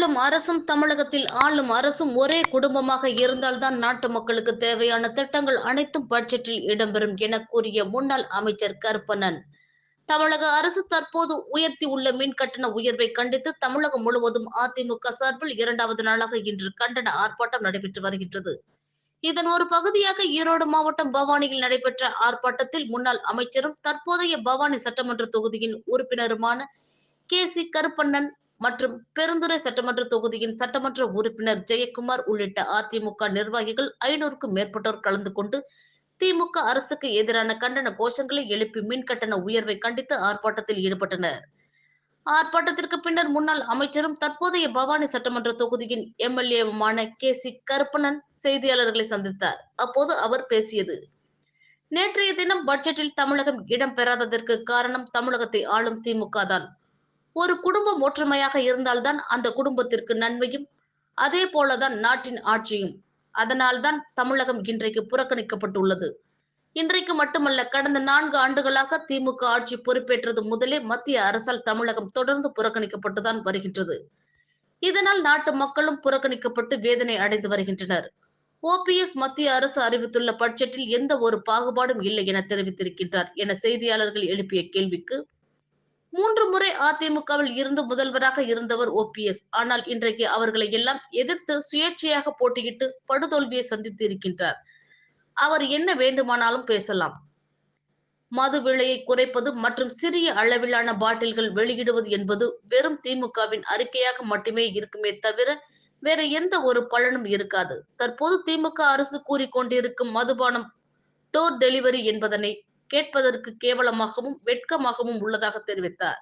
ஆளும் அரசும் தமிழகத்தில் ஆளும் அரசும் ஒரே குடும்பமாக இருந்தால்தான் நாட்டு மக்களுக்கு தேவையான திட்டங்கள் அனைத்தும் பட்ஜெட்டில் இடம்பெறும் என கூறிய முன்னாள் அமைச்சர் கருப்பணன். தமிழக அரசு தற்போது உயர்த்தி உள்ள மின் கட்டண உயர்வை கண்டித்து தமிழகம் முழுவதும் அதிமுக சார்பில் இரண்டாவது நாளாக இன்று கண்டன ஆர்ப்பாட்டம் நடைபெற்று வருகின்றது. இதன் ஒரு பகுதியாக ஈரோடு மாவட்டம் பவானியில் நடைபெற்ற ஆர்ப்பாட்டத்தில் முன்னாள் அமைச்சரும் தற்போதைய பவானி சட்டமன்ற தொகுதியின் உறுப்பினருமான கே சி கருப்பண்ணன் மற்றும் பெருந்துறை சட்டமன்ற தொகுதியின் சட்டமன்ற உறுப்பினர் ஜெயக்குமார் உள்ளிட்ட அதிமுக நிர்வாகிகள் ஐநூறுக்கும் மேற்பட்டோர் கலந்து கொண்டு திமுக அரசுக்கு எதிரான கண்டன கோஷங்களை எழுப்பி மின் கட்டண உயர்வை கண்டித்து ஆர்ப்பாட்டத்தில் ஈடுபட்டனர். ஆர்ப்பாட்டத்திற்கு பின்னர் முன்னாள் அமைச்சரும் தற்போதைய பவானி சட்டமன்ற தொகுதியின் எம்எல்ஏவுமான கே சி கருப்பணன் செய்தியாளர்களை சந்தித்தார். அப்போது அவர் பேசியது நேற்றைய தினம் பட்ஜெட்டில் தமிழகம் இடம் பெறாததற்கு காரணம் தமிழகத்தை ஆளும் திமுக தான். ஒரு குடும்பம் ஒற்றுமையாக இருந்தால்தான் அந்த குடும்பத்திற்கு நன்மையும் அதே போலதான் நாட்டின் ஆட்சியும். அதனால்தான் தமிழகம் இன்றைக்கு புறக்கணிக்கப்பட்டுள்ளது. இன்றைக்கு மட்டுமல்ல கடந்த நான்கு ஆண்டுகளாக திமுக ஆட்சி பொறுப்பேற்றது முதலே மத்திய அரசால் தமிழகம் தொடர்ந்து புறக்கணிக்கப்பட்டுதான் வருகின்றது. இதனால் நாட்டு மக்களும் புறக்கணிக்கப்பட்டு வேதனை அடைந்து வருகின்றனர். ஓபிஎஸ் மத்திய அரசு அறிவித்துள்ள பட்ஜெட்டில் எந்த ஒரு பாகுபாடும் இல்லை என தெரிவித்திருக்கின்றார் என செய்தியாளர்கள் எழுப்பிய கேள்விக்கு மூன்று முறை அதிமுகவில் இருந்து முதல்வராக இருந்தவர் ஓபிஎஸ் ஆனால் இன்றைக்கு அவர்களை எல்லாம் எதிர்த்து சுயேட்சையாக போட்டியிட்டு படுதோல்வியை சந்தித்து இருக்கின்றார். அவர் என்ன வேண்டுமானாலும் பேசலாம். மது விலையை குறைப்பது மற்றும் சிறிய அளவிலான பாட்டில்கள் வெளியிடுவது என்பது வெறும் திமுகவின் அறிக்கையாக மட்டுமே இருக்குமே தவிர வேற எந்த ஒரு பலனும் இருக்காது. தற்போது திமுக அரசு கூறிக்கொண்டிருக்கும் மதுபானம் டோர் டெலிவரி என்பதனை கேட்பதற்கு கேவலமாகவும் வெட்கமாகவும் உள்ளதாக தெரிவித்தார்.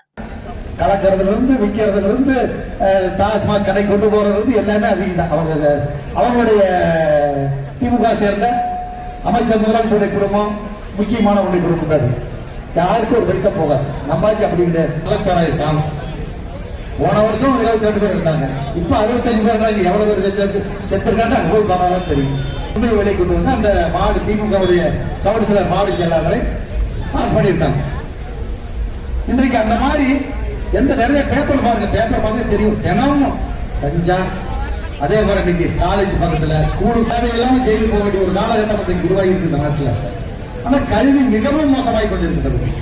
கலக்கிறதுல இருந்து விற்கிறதுல இருந்து அஹ், டாஸ்மாக் கடை கொண்டு போறதுல இருந்து எல்லாமே அவங்க தான் அவங்க அவங்களுடைய திமுக சேர்ந்த அமைச்சர் முதலமைச்சருடைய குடும்பம் முக்கியமானவங்களுடைய குடும்பம் தான். யாருக்கும் ஒரு பைசா போகாது. நம்மாச்சு அப்படி கிடையாது. கலாச்சார சாமி போன வருஷம் இருபத்தி ரெண்டு பேர் இருந்தாங்க. இப்ப அறுபத்தஞ்சு பேர் இருந்தாங்க எவ்வளவு பேர் செத்து செத்துருக்காங்க அங்க போய் பார்த்தா தெரியும். உண்மை விலை கொண்டு வந்து அந்த மாடு திமுகவுடைய கவுன்சிலர் மாடு செயலாளரை பாஸ் பண்ணியிருக்காங்க இன்றைக்கு அந்த மாதிரி எந்த நிறைய பேப்பர் பாருங்க பேப்பர் பார்த்து தெரியும். தினமும் தஞ்சா அதே மாதிரி இன்னைக்கு காலேஜ் பக்கத்துல ஸ்கூலு தேவையில்லாம செய்து போக வேண்டிய ஒரு காலகட்டம் இன்னைக்கு உருவாகி இருக்கு இந்த நாட்டுல. ஆனா கல்வி மிகவும் மோசமாய் கொண்டிருக்கிறது